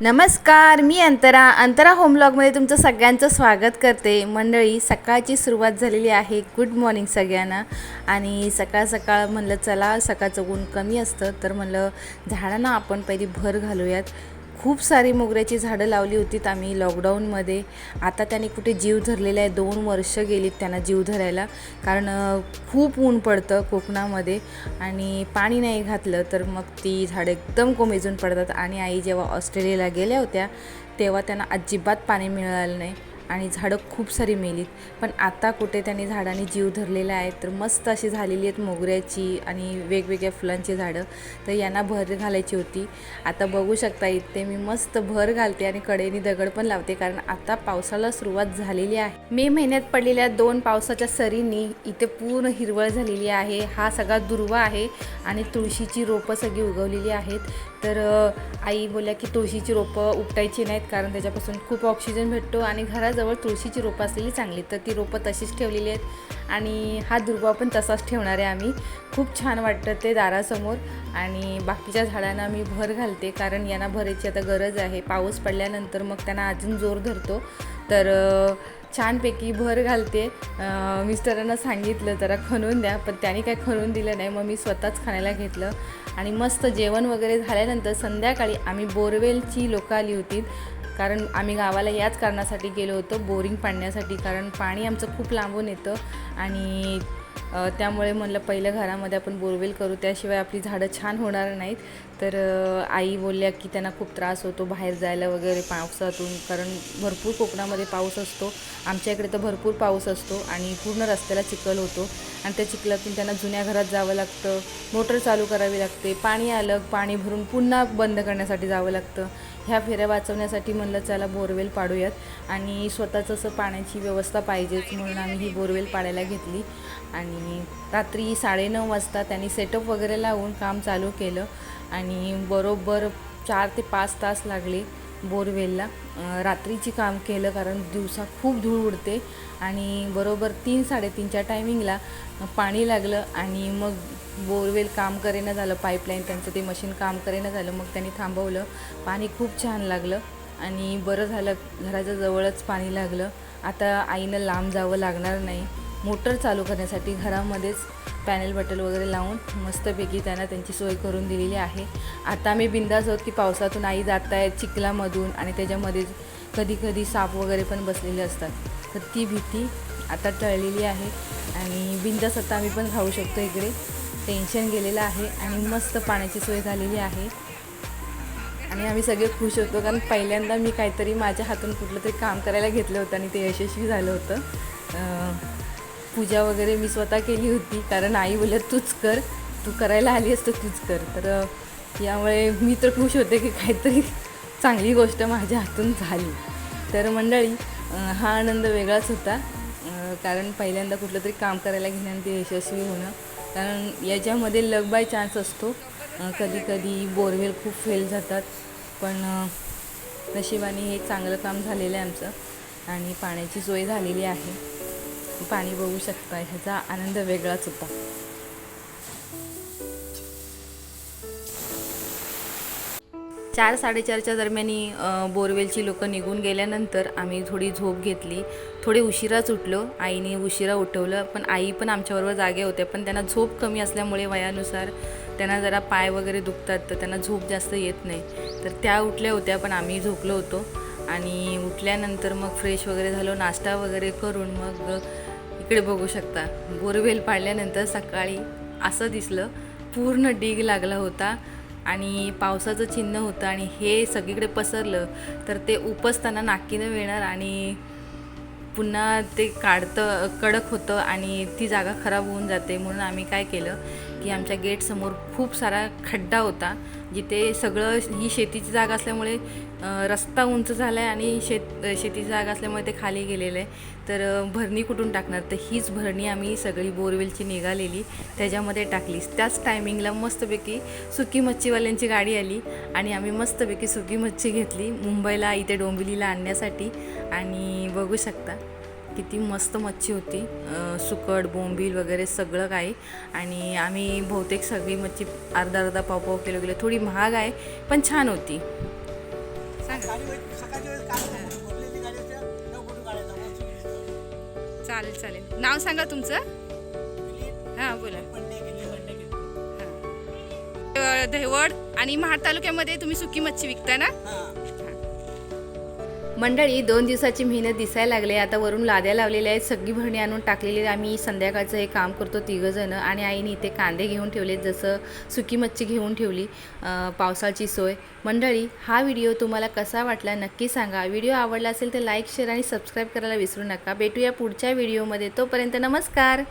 नमस्कार मी अंतरा. अंतरा होमलॉगमध्ये तुमचं सगळ्यांचं स्वागत करते. मंडळी सकाळची सुरुवात झालेली आहे. गुड मॉर्निंग सगळ्यांना. आणि सकाळ सकाळ म्हणलं चला सकाळचं ऊन कमी असतं तर म्हणलं झाडांना आपण पहिली भर घालूयात. खूप सारी मोगऱ्याची झाडं लावली होतीत आम्ही लॉकडाऊनमध्ये आता त्याने कुठे जीव धरलेला आहे दोन वर्ष गेलीत त्यांना जीव धरायला. कारण खूप ऊन पडतं कोकणामध्ये आणि पाणी नाही घातलं तर मग ती झाडं एकदम कोमेजून पडतात. आणि आई जेव्हा ऑस्ट्रेलियाला गेल्या होत्या तेव्हा त्यांना अजिबात पाणी मिळालं नाही. आणि झाडं खूप सारी मेलीत. पण आता कुठे त्यांनी झाडांनी जीव धरलेला आहे तर मस्त अशी झालेली आहेत मोगऱ्याची आणि वेगवेगळ्या फुलांची झाडं. तर यांना भर घालायची होती. आता बघू शकता इथे मी मस्त भर घालते आणि कडेने दगड पण लावते कारण आता पावसाला सुरुवात झालेली आहे. मे महिन्यात पडलेल्या दोन पावसाच्या सरींनी इथे पूर्ण हिरवळ झालेली आहे. हा सगळा दुर्वा आहे आणि तुळशीची रोपं सगळी उगवलेली आहेत. तर आई बोलल्या की तुळशीची रोपं उपटायची नाहीत कारण त्याच्यापासून खूप ऑक्सिजन भेटतो आणि घरात घराजवळ तुळशीची रोपं असलेली चांगली. तर ती रोपं तशीच ठेवलेली आहेत. आणि हा दुर्वा पण तसाच ठेवणार आहे आम्ही. खूप छान वाटतं ते दारासमोर. आणि बाकीच्या झाडांना मी भर घालते. कारण यांना भरायची आता गरज आहे. पाऊस पडल्यानंतर मग त्यांना अजून जोर धरतो. तर छानपैकी भर घालते. मिस्टरांना सांगितलं जरा खणून द्या. पण त्यांनी काही खणून दिलं नाही. मग मी स्वतःच खाण्याला घेतलं. आणि मस्त जेवण वगैरे झाल्यानंतर संध्याकाळी आम्ही बोरवेलची लोकं आली होती. कारण आम्ही गावाला याच कारणासाठी गेलो होतो बोरिंग पाडण्यासाठी. कारण पाणी आमचं खूप लांबून येतं आणि त्यामुळे म्हणलं पहिलं घरामध्ये आपण बोरवेल करू. त्याशिवाय आपली झाडं छान होणार नाहीत. तर आई बोलल्या की त्यांना खूप त्रास होतो बाहेर जायला वगैरे पावसातून कारण भरपूर कोकणामध्ये पाऊस असतो. आमच्या इकडे तर भरपूर पाऊस असतो आणि पूर्ण रस्त्याला चिखल होतो. आणि त्या चिखलातून त्यांना जुन्या घरात जावं लागतं. मोटर चालू करावी लागते. पाणी आलं पाणी भरून पुन्हा बंद करण्यासाठी जावं लागतं. ह्या फेऱ्या वाचवण्यासाठी म्हणलं चला बोरवेल पाडूयात आणि स्वतःचं असं पाण्याची व्यवस्था पाहिजेच म्हणून आम्ही ही बोरवेल पाडायला घेतली. आणि रात्री साडेनऊ वाजता त्यांनी सेटअप वगैरे लावून काम चालू केलं. आणि बरोबर चार ते पाच तास लागले बोरवेलला. रात्रीची काम केलं कारण दिवसा खूप धूळ उडते आणि बरोबर तीन साडेतीनच्या टायमिंगला पाणी लागलं आणि मग बोरवेल काम करेनं झालं पाईपलाईन त्यांचं ते मशीन काम करेनं झालं मग त्यांनी थांबवलं. पाणी खूप छान लागलं आणि बरं झालं घराच्या जवळच पाणी लागलं. आता आईनं लांब जावं लागणार नाही. मोटर चालू करण्यासाठी घरामध्येच पॅनल बटल वगैरे लावून मस्तपैकी त्यांना त्यांची सोय करून दिलेली आहे. आता आम्ही बिंदास आहोत की पावसातून आई जात आहेत चिखलामधून आणि त्याच्यामध्ये कधी कधी साप वगैरे पण बसलेले असतात. तर ती भीती आता टळलेली आहे आणि बिंदास आता आम्ही पण खाऊ शकतो इकडे. टेन्शन गेलेलं आहे आणि मस्त पाण्याची सोय झालेली आहे. आणि आम्ही सगळे खुश होतो कारण पहिल्यांदा मी काहीतरी माझ्या हातून कुठलं तरी काम करायला घेतलं होतं आणि ते यशस्वी झालं होतं. पूजा वगैरे मी स्वतः केली होती कारण आई बोलत तूच कर तू करायला आली असतं तूच कर. तर यामुळे मी तर खुश होते की काहीतरी चांगली गोष्ट माझ्या हातून झाली. तर मंडळी हा आनंद वेगळाच होता कारण पहिल्यांदा कुठलं तरी काम करायला घेणं ते यशस्वी होणं. कारण याच्यामध्ये लग बाय चान्स असतो. कधी कधी बोरवेल खूप फेल जातात पण नशिबाने हे चांगलं काम झालेलं आहे आमचं. आणि पाण्याची सोय झालेली आहे. पाणी बघू शकता ह्याचा आनंद वेगळाच होता. चार साडेचारच्या दरम्यानी बोरवेलची लोकं निघून गेल्यानंतर आम्ही थोडी झोप घेतली. थोडे उशिराच उठलो. आईने उशिरा उठवलं पण आई पण आमच्याबरोबर जागे होत्या पण त्यांना झोप कमी असल्यामुळे वयानुसार त्यांना जरा पाय वगैरे दुखतात तर त्यांना झोप जास्त येत नाही. तर त्या उठल्या होत्या पण आम्ही झोपलो होतो. आणि उठल्यानंतर मग फ्रेश वगैरे झालो नाश्ता वगैरे करून मग इकडे बघू शकता. बोरवेल पाडल्यानंतर सकाळी असं दिसलं पूर्ण डीग लागला होता आणि पावसाचं चिन्ह होतं आणि हे सगळीकडे पसरलं तर ते उपसताना नाकीनं मिळणार आणि पुन्हा ते काढतं कडक होतं आणि ती जागा खराब होऊन जाते म्हणून आम्ही काय केलं की आमच्या गेटसमोर खूप सारा खड्डा होता जिथे सगळं ही शेतीची जागा असल्यामुळे रस्ता उंच झाला आहे आणि शेत शेतीची जागा असल्यामुळे ते खाली गेलेलं आहे तर भरणी कुठून टाकणार? तर हीच भरणी आम्ही सगळी बोरवेलची निघालेली त्याच्यामध्ये टाकली त्याच टायमिंगला मस्तपैकी सुकी मच्छीवाल्यांची गाडी आली आणि आम्ही मस्तपैकी सुकी मच्छी घेतली मुंबईला इथे डोंबिवलीला आणण्यासाठी. आणि बघू शकता. किती मस्त मच्छी होती. सुकट बोंबील वगैरे सगळं काही. आणि आम्ही बहुतेक सगळी मच्छी अर्धा अर्धा पाव पाव किलो गेलो थोडी महाग आहे पण छान होती. चालेल चालेल. नाव सांगा तुमचं. हां बोला. दहिवड आणि महाड तालुक्यामध्ये तुम्ही सुकी मच्छी विकता ना? मंडळी दोन दिवसाची मेहनत दिसायला लागले आता वरून लाद्या लावलेल्या आहेत. सगळी भरणी आणून टाकलेली आहे. आम्ही संध्याकाळचं हे काम करतो तिघंजणं आणि आईने इथे कांदे घेऊन ठेवले जसं सुकी मच्छी घेऊन ठेवली पावसाची सोय. मंडळी हा व्हिडिओ तुम्हाला कसा वाटला नक्की सांगा. व्हिडिओ आवडला असेल तर लाईक शेअर आणि सबस्क्राईब करायला विसरू नका. भेटूया पुढच्या व्हिडिओमध्ये. तोपर्यंत नमस्कार.